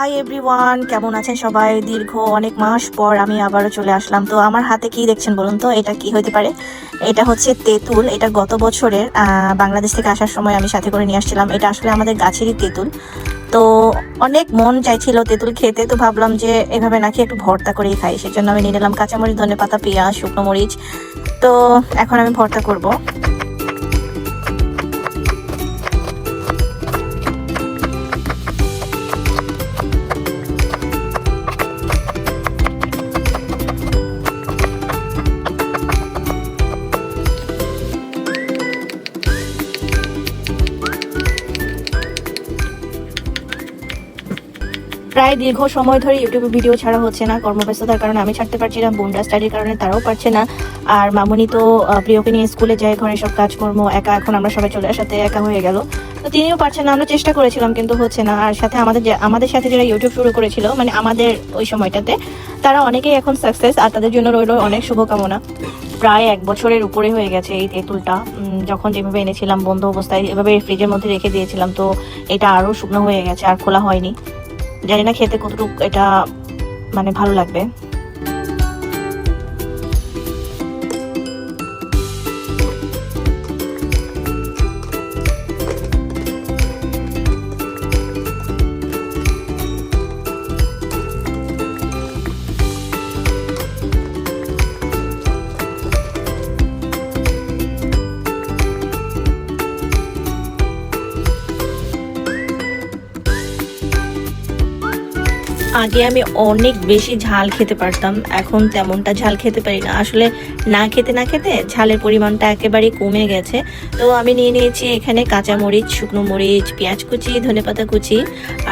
Hi everyone কেমন আছেন সবাই? দীর্ঘ অনেক মাস পর আমি আবারও চলে আসলাম। তো আমার হাতে কি দেখছেন বলুন তো? এটা কি হতে পারে? এটা হচ্ছে তেঁতুল। এটা গত বছরের বাংলাদেশ থেকে আসার সময় আমি সাথে করে নিয়ে আসছিলাম। এটা আসলে আমাদের গাছেরই তেঁতুল। তো অনেক মন চাইছিল তেঁতুল খেতে। তো ভাবলাম যে এভাবে নাকি একটু ভর্তা করেই খাই। সেজন্য আমি নিয়ে নিলাম কাঁচামরিচ ধনে পাতা পেঁয়াজ, শুকনো মরিচ। তো এখন আমি ভর্তা করব। প্রায় দীর্ঘ সময় ধরে ইউটিউবে ভিডিও ছাড়া হচ্ছে না, কর্মব্যস্ততার কারণে আমি ছাড়তে পারছি না, বোনরা স্টাডির কারণে তারাও পারছে না। আর মামুনি তো প্রিয়কে নিয়ে স্কুলে যায়, ঘরে সব কাজকর্ম, একা এখন আমরা সবাই চলে আসাতে একা হয়ে গেল। তো তিনিও পারছেন না, আমরা চেষ্টা করেছিলাম কিন্তু হচ্ছে না। আর সাথে আমাদের যে- আমাদের সাথে যারা ইউটিউব শুরু করেছিল মানে আমাদের ওই সময়টাতে, তারা অনেকেই এখন সাকসেস আর তাদের জন্য রইল অনেক শুভকামনা। প্রায় এক বছরের উপরে হয়ে গেছে এই তেঁতুলটা। যখন যেভাবে এনেছিলাম বন্ধ অবস্থায়, এভাবে ফ্রিজের মধ্যে রেখে দিয়েছিলাম, তো এটা আরও শুকনো হয়ে গেছে, আর খোলা হয়নি। জানি না খেতে কতটুকু এটা মানে ভালো লাগবে। আগে আমি অনেক বেশি ঝাল খেতে পারতাম, এখন তেমনটা ঝাল খেতে পারি না। আসলে না খেতে না খেতে ঝালের পরিমাণটা একেবারে কমে গেছে। তো আমি নিয়ে নিয়েছি এখানে কাঁচা মরিচ শুকনো মরিচ, পেঁয়াজ কুচি ধনেপাতা কুচি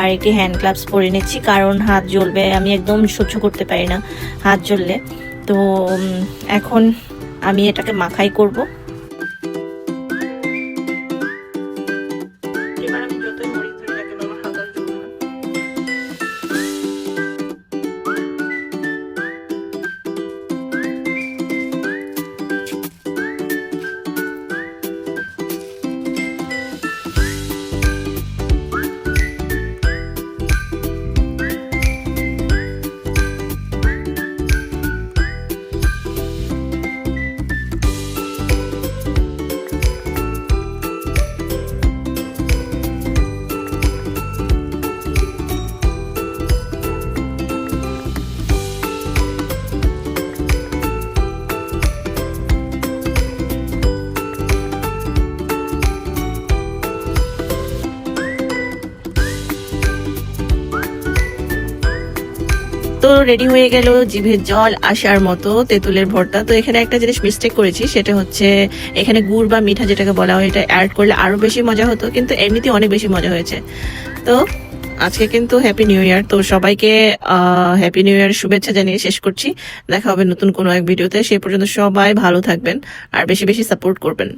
আর একটি হ্যান্ড গ্লাভস পরে নিচ্ছি, কারণ হাত জ্বলবে, আমি একদম সহ্য করতে পারি না হাত জ্বললে। তো এখন আমি এটাকে মাখাই করব। তো রেডি হয়ে গেল জিভের জল আসার মতো তেঁতুলের ভর্তা। তো এখানে একটা জিনিস মিস্টেক করেছি, সেটা হচ্ছে এখানে গুড় বা মিঠা যেটাকে বলা হয়, এটা অ্যাড করলে আরও বেশি মজা হতো, কিন্তু এমনিতে অনেক বেশি মজা হয়েছে। তো আজকে কিন্তু হ্যাপি নিউ ইয়ার তো সবাইকে হ্যাপি নিউ ইয়ার শুভেচ্ছা জানিয়ে শেষ করছি। দেখা হবে নতুন কোনো এক ভিডিওতে সে পর্যন্ত সবাই ভালো থাকবেন আর বেশি বেশি সাপোর্ট করবেন।